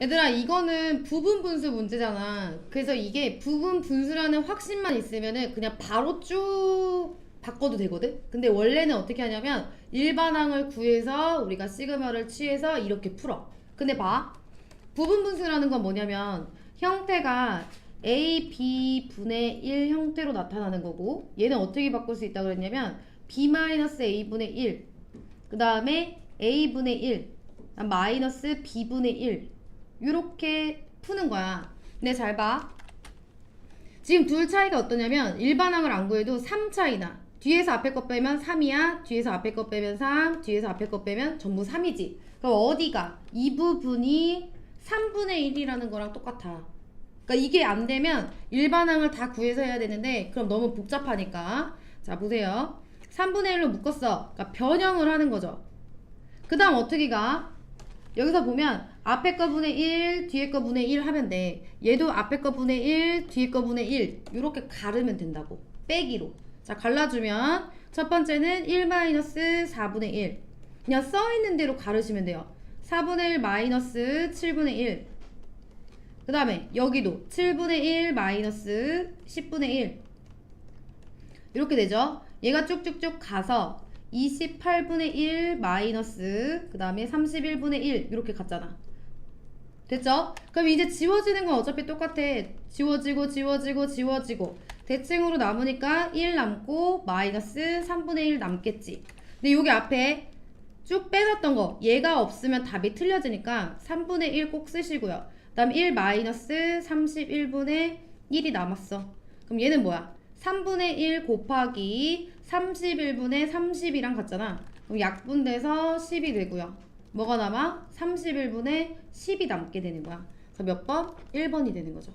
얘들아 이거는 부분 분수 문제잖아. 그래서 이게 부분 분수라는 확신만 있으면은 그냥 바로 쭉 바꿔도 되거든. 근데 원래는 어떻게 하냐면 일반항을 구해서 우리가 시그마를 취해서 이렇게 풀어. 근데 봐. 부분 분수라는 건 뭐냐면 형태가 a, b 분의 1 형태로 나타나는 거고 얘는 어떻게 바꿀 수 있다 그랬냐면 b-a 분의 1. 그 다음에 a 분의 1. 마이너스 b 분의 1. 이렇게 푸는 거야. 근데 잘 봐. 지금 둘 차이가 어떠냐면 일반항을 안 구해도 3 차이나. 뒤에서 앞에 거 빼면 3이야. 뒤에서 앞에 거 빼면 3. 뒤에서 앞에 거 빼면 전부 3이지. 그럼 어디가? 이 부분이 3분의 1이라는 거랑 똑같아. 그러니까 이게 안 되면 일반항을 다 구해서 해야 되는데 그럼 너무 복잡하니까. 자, 보세요. 3분의 1로 묶었어. 그러니까 변형을 하는 거죠. 그 다음 어떻게 가? 여기서 보면 앞에 거 분의 1, 뒤에 거 분의 1 하면 돼. 얘도 앞에 거 분의 1, 뒤에 거 분의 1 이렇게 가르면 된다고. 빼기로. 자 갈라주면 첫 번째는 1-4분의 1 그냥 써있는 대로 가르시면 돼요. 4분의 1 마이너스 7분의 1 그 다음에 여기도 7분의 1 마이너스 10분의 1 이렇게 되죠. 얘가 쭉쭉쭉 가서 28분의 1 마이너스 그 다음에 31분의 1 이렇게 갔잖아. 됐죠? 그럼 이제 지워지는 건 어차피 똑같아. 지워지고 지워지고 지워지고 대칭으로 남으니까 1 남고 마이너스 3분의 1 남겠지. 근데 여기 앞에 쭉 빼놨던 거 얘가 없으면 답이 틀려지니까 3분의 1 꼭 쓰시고요. 그 다음 1 마이너스 31분의 1이 남았어. 그럼 얘는 뭐야? 3분의 1 곱하기 31분의 30이랑 같잖아. 그럼 약분돼서 10이 되고요. 뭐가 남아? 31분의 10이 남게 되는 거야. 그래서 몇 번? 1번이 되는 거죠.